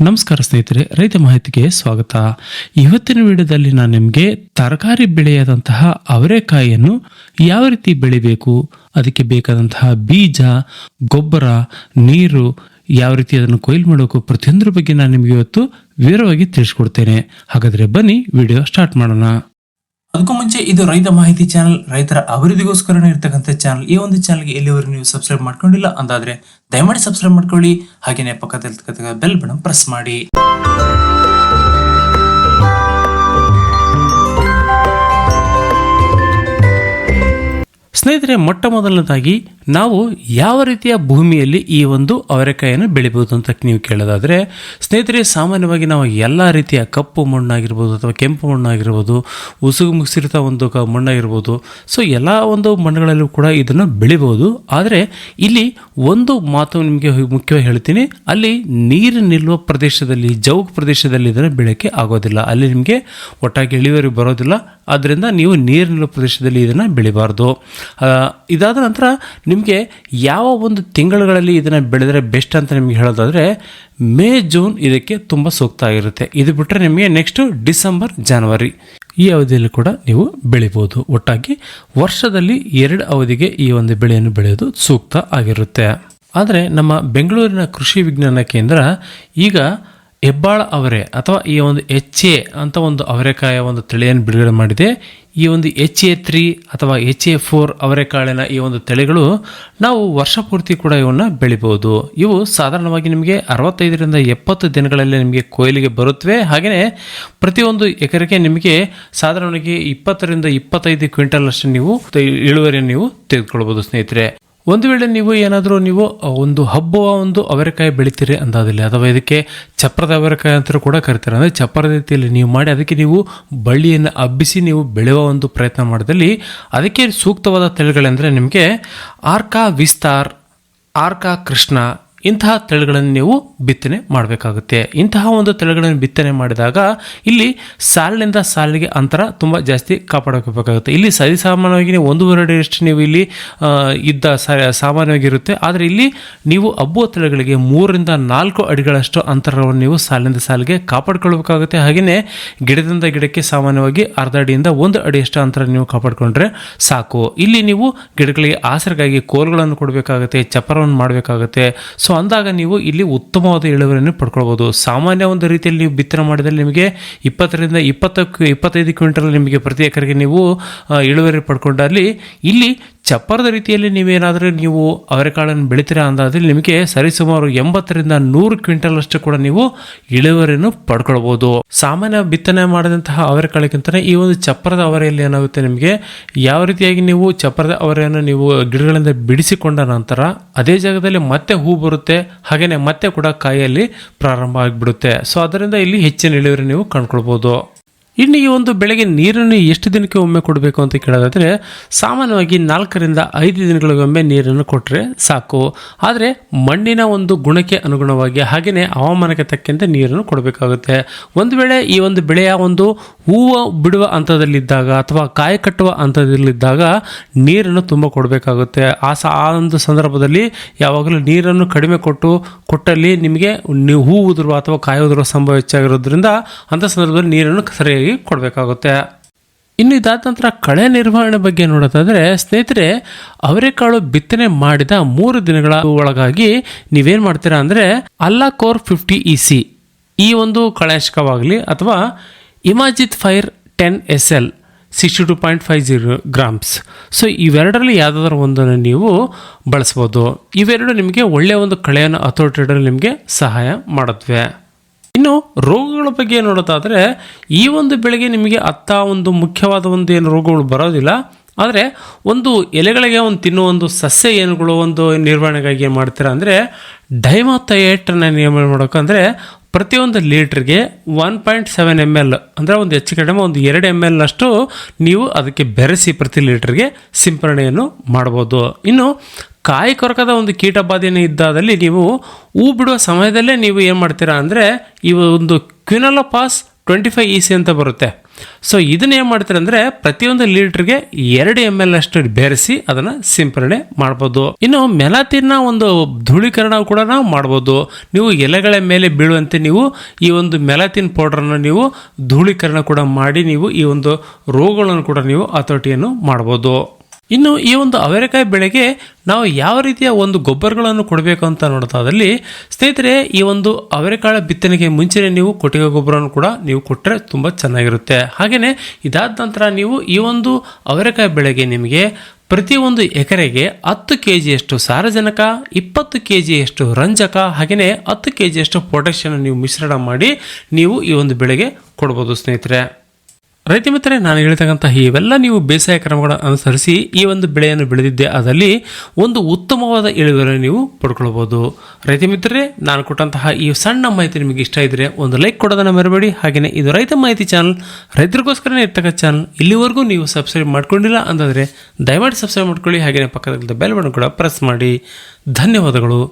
ನಮಸ್ಕಾರ ಸ್ನೇಹಿತರೆ, ರೈತ ಮಾಹಿತಿಗೆ ಸ್ವಾಗತ. ಇವತ್ತಿನ ವಿಡಿಯೋದಲ್ಲಿ ನಾನು ನಿಮಗೆ ತರಕಾರಿ ಬೆಳೆಯಾದಂತಹ ಅವರೆಕಾಯಿಯನ್ನು ಯಾವ ರೀತಿ ಬೆಳಿಬೇಕು, ಅದಕ್ಕೆ ಬೇಕಾದಂತಹ ಬೀಜ, ಗೊಬ್ಬರ, ನೀರು, ಯಾವ ರೀತಿ ಅದನ್ನು ಕೊಯ್ಲು ಮಾಡಬೇಕು ಪ್ರತಿಯೊಂದರ ಬಗ್ಗೆ ನಾನು ನಿಮಗೆ ಇವತ್ತು ವಿವರವಾಗಿ ತಿಳಿಸ್ಕೊಡ್ತೇನೆ. ಹಾಗಾದರೆ ಬನ್ನಿ, ವಿಡಿಯೋ ಸ್ಟಾರ್ಟ್ ಮಾಡೋಣ. ಅದಕ್ಕೂ ಮುಂಚೆ ಇದು ರೈತ ಮಾಹಿತಿ ಚಾನಲ್, ರೈತರ ಅಭಿವೃದ್ಧಿಗೋಸ್ಕರ ಇರ್ತಕ್ಕಂಥ ಚಾನಲ್. ಈ ಒಂದು ಚಾನಲ್ಗೆ ಎಲ್ಲಿವರೆಗೂ ನೀವು ಸಬ್ಸ್ಕ್ರೈಬ್ ಮಾಡ್ಕೊಂಡಿಲ್ಲ ಅಂದಾದ್ರೆ ದಯಮಾಡಿ ಸಬ್ಸ್ಕ್ರೈಬ್ ಮಾಡ್ಕೊಳ್ಳಿ. ಹಾಗೆಯೇ ಪಕ್ಕದಲ್ಲಿ ಬೆಲ್ ಬಟನ್ ಪ್ರೆಸ್ ಮಾಡಿ. ಸ್ನೇಹಿತರೆ ಮೊಟ್ಟ ಮೊದಲನೇದಾಗಿ ನಾವು ಯಾವ ರೀತಿಯ ಭೂಮಿಯಲ್ಲಿ ಈ ಒಂದು ಅವರೆಕಾಯಿಯನ್ನು ಬೆಳಿಬೋದು ಅಂತ ನೀವು ಕೇಳೋದಾದರೆ, ಸ್ನೇಹಿತರೆ, ಸಾಮಾನ್ಯವಾಗಿ ನಾವು ಎಲ್ಲ ರೀತಿಯ ಕಪ್ಪು ಮಣ್ಣಾಗಿರ್ಬೋದು ಅಥವಾ ಕೆಂಪು ಮಣ್ಣಾಗಿರ್ಬೋದು, ಉಸುಗು ಮುಗಿಸಿರ್ತ ಒಂದು ಕ ಮಣ್ಣಾಗಿರ್ಬೋದು, ಸೊ ಎಲ್ಲ ಒಂದು ಮಣ್ಣುಗಳಲ್ಲೂ ಕೂಡ ಇದನ್ನು ಬೆಳಿಬೋದು ಆದರೆ ಇಲ್ಲಿ ಒಂದು ಮಾತು ನಿಮಗೆ ಮುಖ್ಯವಾಗಿ ಹೇಳ್ತೀನಿ. ಅಲ್ಲಿ ನೀರು ನಿಲ್ಲುವ ಪ್ರದೇಶದಲ್ಲಿ ಜೌಗು ಪ್ರದೇಶದಲ್ಲಿ ಇದನ್ನು ಬೆಳೆಯೋಕ್ಕೆ ಆಗೋದಿಲ್ಲ. ಅಲ್ಲಿ ನಿಮಗೆ ಒಟ್ಟಾಗಿ ಇಳುವರಿ ಬರೋದಿಲ್ಲ. ಆದ್ದರಿಂದ ನೀವು ನೀರಿನ ಪ್ರದೇಶದಲ್ಲಿ ಇದನ್ನು ಬೆಳಿಬಾರ್ದು. ಇದಾದ ನಂತರ ನಿಮಗೆ ಯಾವ ಒಂದು ತಿಂಗಳುಗಳಲ್ಲಿ ಇದನ್ನು ಬೆಳೆದರೆ ಬೆಸ್ಟ್ ಅಂತ ನಿಮಗೆ ಹೇಳೋದಾದರೆ ಮೇ, ಜೂನ್ ಇದಕ್ಕೆ ತುಂಬ ಸೂಕ್ತ ಆಗಿರುತ್ತೆ. ಇದು ಬಿಟ್ಟರೆ ನಿಮಗೆ ನೆಕ್ಸ್ಟ್ ಡಿಸೆಂಬರ್, ಜನವರಿ ಈ ಅವಧಿಯಲ್ಲಿ ಕೂಡ ನೀವು ಬೆಳಿಬೋದು. ಒಟ್ಟಾಗಿ ವರ್ಷದಲ್ಲಿ ಎರಡು ಅವಧಿಗೆ ಈ ಒಂದು ಬೆಳೆಯನ್ನು ಬೆಳೆಯೋದು ಸೂಕ್ತ ಆಗಿರುತ್ತೆ. ಆದರೆ ನಮ್ಮ ಬೆಂಗಳೂರಿನ ಕೃಷಿ ವಿಜ್ಞಾನ ಕೇಂದ್ರ ಈಗ ಹೆಬ್ಬಾಳ ಅವರೆ ಅಥವಾ ಈ ಒಂದು ಎಚ್ ಎ ಅಂತ ಒಂದು ಅವರೆಕಾಯ ಒಂದು ತಳಿಯನ್ನು ಬಿಡುಗಡೆ ಮಾಡಿದೆ, ಈ ಒಂದು ಎಚ್ ಎ ತ್ರೀ ಅಥವಾ ಎಚ್ ಎ ಫೋರ್ ಅವರೆಕಾಳಿನ ಈ ಒಂದು ತಳಿಗಳು ನಾವು ವರ್ಷ ಪೂರ್ತಿ ಕೂಡ ಇವನ್ನ ಬೆಳಿಬಹುದು. ಇವು ಸಾಧಾರಣವಾಗಿ ನಿಮಗೆ ಅರವತ್ತೈದರಿಂದ ಎಪ್ಪತ್ತು ದಿನಗಳಲ್ಲಿ ನಿಮಗೆ ಕೊಯ್ಲಿಗೆ ಬರುತ್ತವೆ. ಹಾಗೆಯೇ ಪ್ರತಿಯೊಂದು ಎಕರೆಗೆ ನಿಮಗೆ ಸಾಧಾರಣವಾಗಿ ಇಪ್ಪತ್ತರಿಂದ ಇಪ್ಪತ್ತೈದು ಕ್ವಿಂಟಲ್ ಅಷ್ಟು ನೀವು ಇಳುವರಿಯನ್ನು ನೀವು ತೆಗೆದುಕೊಳ್ಬಹುದು ಸ್ನೇಹಿತರೆ. ಒಂದು ವೇಳೆ ನೀವು ಏನಾದರೂ ನೀವು ಒಂದು ಹಬ್ಬುವ ಒಂದು ಅವರೆಕಾಯಿ ಬೆಳಿತೀರಿ ಅಂದಾದಲ್ಲಿ, ಅಥವಾ ಇದಕ್ಕೆ ಚಪ್ರದ ಅವರೆಕಾಯಿ ಅಂತ ಕೂಡ ಕರಿತಾರೆ. ಅಂದರೆ ಚಪ್ರದ ರೀತಿಯಲ್ಲಿ ನೀವು ಮಾಡಿ, ಅದಕ್ಕೆ ನೀವು ಬಳ್ಳಿಯನ್ನು ಹಬ್ಬಿಸಿ ನೀವು ಬೆಳೆಯುವ ಒಂದು ಪ್ರಯತ್ನ ಮಾಡಿದಲ್ಲಿ, ಅದಕ್ಕೆ ಸೂಕ್ತವಾದ ತಳಿಗಳೆಂದರೆ ನಿಮಗೆ ಆರ್ಕಾ ವಿಸ್ತಾರ್, ಆರ್ಕಾ ಕೃಷ್ಣ ಇಂತಹ ತಳಿಗಳನ್ನು ನೀವು ಬಿತ್ತನೆ ಮಾಡಬೇಕಾಗುತ್ತೆ. ಇಂತಹ ಒಂದು ತಳಿಗಳನ್ನು ಬಿತ್ತನೆ ಮಾಡಿದಾಗ ಇಲ್ಲಿ ಸಾಲಿನಿಂದ ಸಾಲಿಗೆ ಅಂತರ ತುಂಬ ಜಾಸ್ತಿ ಕಾಪಾಡಬೇಕಾಗುತ್ತೆ. ಇಲ್ಲಿ ಸರಿಸಾಮಾನ್ಯವಾಗಿ ನೀವು ಒಂದೂವರೆ ಅಡಿಯಷ್ಟು ನೀವು ಇಲ್ಲಿ ಇದ್ದ ಸಾಮಾನ್ಯವಾಗಿರುತ್ತೆ. ಆದರೆ ಇಲ್ಲಿ ನೀವು ಹಬ್ಬುವ ತಳಿಗಳಿಗೆ ಮೂರರಿಂದ ನಾಲ್ಕು ಅಡಿಗಳಷ್ಟು ಅಂತರವನ್ನು ನೀವು ಸಾಲಿನಿಂದ ಸಾಲಿಗೆ ಕಾಪಾಡಿಕೊಳ್ಬೇಕಾಗುತ್ತೆ. ಹಾಗೆಯೇ ಗಿಡದಿಂದ ಗಿಡಕ್ಕೆ ಸಾಮಾನ್ಯವಾಗಿ ಅರ್ಧ ಅಡಿಯಿಂದ ಒಂದು ಅಡಿಯಷ್ಟು ಅಂತರ ನೀವು ಕಾಪಾಡಿಕೊಂಡ್ರೆ ಸಾಕು. ಇಲ್ಲಿ ನೀವು ಗಿಡಗಳಿಗೆ ಆಸರೆಗಾಗಿ ಕೋಲ್ಗಳನ್ನು ಕೊಡಬೇಕಾಗುತ್ತೆ, ಚಪ್ಪರವನ್ನು ಮಾಡಬೇಕಾಗುತ್ತೆ. ಸೊ ಅಂದಾಗ ನೀವು ಇಲ್ಲಿ ಉತ್ತಮವಾದ ಇಳುವರಿಯನ್ನು ಪಡ್ಕೊಳ್ಬೋದು. ಸಾಮಾನ್ಯ ಒಂದು ರೀತಿಯಲ್ಲಿ ನೀವು ಬಿತ್ತನೆ ಮಾಡಿದರೆ ನಿಮಗೆ ಇಪ್ಪತ್ತರಿಂದ ಇಪ್ಪತ್ತಕ್ಕೆ ಇಪ್ಪತ್ತೈದು ಕ್ವಿಂಟಲ್ ನಿಮಗೆ ಪ್ರತಿ ಎಕರೆಗೆ ನೀವು ಇಳುವರಿ ಪಡ್ಕೊಂಡಲ್ಲಿ ಇಲ್ಲಿ ಚಪ್ಪರದ ರೀತಿಯಲ್ಲಿ ನೀವೇನಾದರೂ ನೀವು ಅವರೆಕಾಳನ್ನು ಬೆಳಿತೀರಾ ಅಂದಾದ್ರೆ ನಿಮಗೆ ಸರಿಸುಮಾರು ಎಂಬತ್ತರಿಂದ ನೂರು ಕ್ವಿಂಟಲ್ ಅಷ್ಟು ಕೂಡ ನೀವು ಇಳುವರಿಯನ್ನು ಪಡ್ಕೊಳ್ಬೋದು. ಸಾಮಾನ್ಯ ಬಿತ್ತನೆ ಮಾಡಿದಂತಹ ಅವರೆಕಾಳಕ್ಕಿಂತ ಈ ಒಂದು ಚಪ್ಪರದ ಅವರೆಯಲ್ಲಿ ಏನಾಗುತ್ತೆ ನಿಮಗೆ? ಯಾವ ರೀತಿಯಾಗಿ ನೀವು ಚಪ್ಪರದ ಅವರೆಯನ್ನು ನೀವು ಗಿಡಗಳಿಂದ ಬಿಡಿಸಿಕೊಂಡ ನಂತರ ಅದೇ ಜಾಗದಲ್ಲಿ ಮತ್ತೆ ಹೂ ಬರುತ್ತೆ ಹಾಗೆಯೇ ಮತ್ತೆ ಕೂಡ ಕಾಯಲ್ಲಿ ಪ್ರಾರಂಭ ಆಗಿಬಿಡುತ್ತೆ. ಸೊ ಅದರಿಂದ ಇಲ್ಲಿ ಹೆಚ್ಚಿನ ಇಳುವರಿ ನೀವು ಕಂಡ್ಕೊಳ್ಬೋದು. ಇನ್ನು ಈ ಒಂದು ಬೆಳೆಗೆ ನೀರನ್ನು ಎಷ್ಟು ದಿನಕ್ಕೆ ಒಮ್ಮೆ ಕೊಡಬೇಕು ಅಂತ ಕೇಳೋದಾದರೆ, ಸಾಮಾನ್ಯವಾಗಿ ನಾಲ್ಕರಿಂದ ಐದು ದಿನಗಳಿಗೊಮ್ಮೆ ನೀರನ್ನು ಕೊಟ್ಟರೆ ಸಾಕು. ಆದರೆ ಮಣ್ಣಿನ ಒಂದು ಗುಣಕ್ಕೆ ಅನುಗುಣವಾಗಿ ಹಾಗೆಯೇ ಹವಾಮಾನಕ್ಕೆ ತಕ್ಕಂತೆ ನೀರನ್ನು ಕೊಡಬೇಕಾಗುತ್ತೆ. ಒಂದು ವೇಳೆ ಈ ಒಂದು ಬೆಳೆಯ ಒಂದು ಹೂವು ಬಿಡುವ ಹಂತದಲ್ಲಿದ್ದಾಗ ಅಥವಾ ಕಾಯಿ ಕಟ್ಟುವ ಹಂತದಲ್ಲಿದ್ದಾಗ ನೀರನ್ನು ತುಂಬ ಕೊಡಬೇಕಾಗುತ್ತೆ. ಆ ಸ, ಆ ಒಂದು ಸಂದರ್ಭದಲ್ಲಿ ಯಾವಾಗಲೂ ನೀರನ್ನು ಕಡಿಮೆ ಕೊಟ್ಟು, ಕೊಟ್ಟಲ್ಲಿ ನಿಮಗೆ ಹೂ ಉದುರುವ ಅಥವಾ ಕಾಯಿ ಉದುರುವ ಸಂಭವ ಹೆಚ್ಚಾಗಿರೋದ್ರಿಂದ ಅಂಥ ಸಂದರ್ಭದಲ್ಲಿ ನೀರನ್ನು ಸರಿಯಾಗಿ ಕೊಡಬೇಕಾಗುತ್ತೆ. ಇನ್ನು ಇದಾದ ನಂತರ ಕಳೆ ನಿರ್ವಹಣೆ ಬಗ್ಗೆ ನೋಡೋದಾದರೆ, ಸ್ನೇಹಿತರೆ ಅವರೆಕಾಳು ಬಿತ್ತನೆ ಮಾಡಿದ ಮೂರು ದಿನಗಳ ಒಳಗಾಗಿ ನೀವೇನು ಮಾಡ್ತೀರಾ ಅಂದರೆ ಅಲ್ಲಾಕೋರ್ ಫಿಫ್ಟಿ ಇ ಸಿ, ಈ ಒಂದು ಕಳೆಶಕವಾಗಲಿ ಅಥವಾ imazethapyr ten S L sixty two point five zero grams. So, ಇವೆರಡರಲ್ಲಿ ಯಾವುದಾದ್ರೂ ಒಂದನ್ನು ನೀವು ಬಳಸ್ಬೋದು. ಇವೆರಡು ನಿಮಗೆ ಒಳ್ಳೆಯ ಒಂದು ಕಳೆಯನ್ನು ಇಡಲು ನಿಮಗೆ ಸಹಾಯ ಮಾಡುತ್ತವೆ ಇನ್ನು ರೋಗಗಳ ಬಗ್ಗೆ ನೋಡೋದಾದರೆ ಈ ಒಂದು ಬೆಳೆಗೆ ನಿಮಗೆ ಅತ್ತ ಒಂದು ಮುಖ್ಯವಾದ ಒಂದು ಏನು ರೋಗಗಳು ಬರೋದಿಲ್ಲ. ಆದರೆ ಒಂದು ಎಲೆಗಳಿಗೆ ಒಂದು ತಿನ್ನುವ ಒಂದು ಸಸ್ಯ ಏನುಗಳು ಒಂದು ನಿರ್ವಹಣೆಗಾಗಿ ಏನು ಮಾಡ್ತೀರಾ ಅಂದರೆ ಡೈಮೋಥಯೇಟನ್ನು ನಿಯಮ ಮಾಡೋಕ್ಕಂದರೆ ಪ್ರತಿಯೊಂದು ಲೀಟ್ರಿಗೆ one point seven M L ಅಂದರೆ ಒಂದು ಹೆಚ್ಚು ಕಡಿಮೆ ಒಂದು ಎರಡು ಎಂ ಎಲ್ನಷ್ಟು ನೀವು ಅದಕ್ಕೆ ಬೆರೆಸಿ ಪ್ರತಿ ಲೀಟ್ರಿಗೆ ಸಿಂಪರಣೆಯನ್ನು ಮಾಡ್ಬೋದು. ಇನ್ನು ಕಾಯಿ ಕೊರಕದ ಒಂದು ಕೀಟ ಇದ್ದಾದಲ್ಲಿ ನೀವು ಹೂ ಬಿಡುವ ಸಮಯದಲ್ಲೇ ನೀವು ಏನು ಮಾಡ್ತೀರಾ ಅಂದರೆ ಈ ಒಂದು quinalphos twenty five E C ಅಂತ ಬರುತ್ತೆ. ಸೊ ಇದನ್ನ ಏನು ಮಾಡ್ತಾರೆ ಅಂದರೆ ಪ್ರತಿಯೊಂದು ಲೀಟ್ರಿಗೆ ಎರಡು ಎಂ ಎಲ್ ಅಷ್ಟು ಬೆರೆಸಿ ಅದನ್ನು ಸಿಂಪರಣೆ ಮಾಡ್ಬೋದು. ಇನ್ನು ಮೆಲಾತಿನ ಒಂದು ಧೂಳೀಕರಣ ಕೂಡ ನಾವು ಮಾಡ್ಬೋದು. ನೀವು ಎಲೆಗಳ ಮೇಲೆ ಬೀಳುವಂತೆ ನೀವು ಈ ಒಂದು ಮೆಲಾತಿನ್ ಪೌಡ್ರನ್ನು ನೀವು ಧೂಳೀಕರಣ ಕೂಡ ಮಾಡಿ ನೀವು ಈ ಒಂದು ರೋಗಗಳನ್ನು ಕೂಡ ನೀವು ಹತೋಟಿಯನ್ನು ಮಾಡ್ಬೋದು. ಇನ್ನು ಈ ಒಂದು ಅವರೆಕಾಯಿ ಬೆಳೆಗೆ ನಾವು ಯಾವ ರೀತಿಯ ಒಂದು ಗೊಬ್ಬರಗಳನ್ನು ಕೊಡಬೇಕು ಅಂತ ನೋಡೋದಾದಲ್ಲಿ ಸ್ನೇಹಿತರೆ, ಈ ಒಂದು ಅವರೆಕಾಳ ಬಿತ್ತನೆಗೆ ಮುಂಚೆನೇ ನೀವು ಕೊಟ್ಟಿಗೆ ಗೊಬ್ಬರವನ್ನು ಕೂಡ ನೀವು ಕೊಟ್ಟರೆ ತುಂಬ ಚೆನ್ನಾಗಿರುತ್ತೆ. ಹಾಗೆಯೇ ಇದಾದ ನಂತರ ನೀವು ಈ ಒಂದು ಅವರೆಕಾಯಿ ಬೆಳೆಗೆ ನಿಮಗೆ ಪ್ರತಿ ಒಂದು ಎಕರೆಗೆ ಹತ್ತು ಕೆ ಜಿಯಷ್ಟು ಸಾರಜನಕ, ಇಪ್ಪತ್ತು ಕೆ ಜಿಯಷ್ಟು ರಂಜಕ ಹಾಗೆಯೇ ಹತ್ತು ಕೆ ಜಿಯಷ್ಟು ಪೊಟ್ಯಾಷಿಯನ್ನು ನೀವು ಮಿಶ್ರಣ ಮಾಡಿ ನೀವು ಈ ಒಂದು ಬೆಳೆಗೆ ಕೊಡ್ಬೋದು, ಸ್ನೇಹಿತರೆ. ರೈತ ಮಿತ್ರರೇ, ನಾನು ಹೇಳ್ತಕ್ಕಂಥ ಇವೆಲ್ಲ ನೀವು ಬೇಸಾಯ ಕ್ರಮಗಳನ್ನು ಅನುಸರಿಸಿ ಈ ಒಂದು ಬೆಳೆಯನ್ನು ಬೆಳೆದಿದ್ದೆ, ಅದರಲ್ಲಿ ಒಂದು ಉತ್ತಮವಾದ ಇಳುವರಿ ನೀವು ಪಡ್ಕೊಳ್ಬೋದು. ರೈತ ಮಿತ್ರರೇ, ನಾನು ಕೊಟ್ಟಂತಹ ಈ ಸಣ್ಣ ಮಾಹಿತಿ ನಿಮಗೆ ಇಷ್ಟ ಇದ್ದರೆ ಒಂದು ಲೈಕ್ ಕೊಡೋದನ್ನು ಮರಬೇಡಿ. ಹಾಗೆಯೇ ಇದು ರೈತ ಮಾಹಿತಿ ಚಾನಲ್ ರೈತರಿಗೋಸ್ಕರನೇ ಇರ್ತಕ್ಕಂಥ ಚಾನಲ್ ಇಲ್ಲಿವರೆಗೂ ನೀವು ಸಬ್ಸ್ಕ್ರೈಬ್ ಮಾಡ್ಕೊಂಡಿಲ್ಲ ಅಂತಂದರೆ ದಯಮಾಡಿ ಸಬ್ಸ್ಕ್ರೈಬ್ ಮಾಡ್ಕೊಳ್ಳಿ. ಹಾಗೆಯೇ ಪಕ್ಕದಲ್ಲಿ ಬೆಲ್ ಬಟನ್ ಕೂಡ ಪ್ರೆಸ್ ಮಾಡಿ. ಧನ್ಯವಾದಗಳು.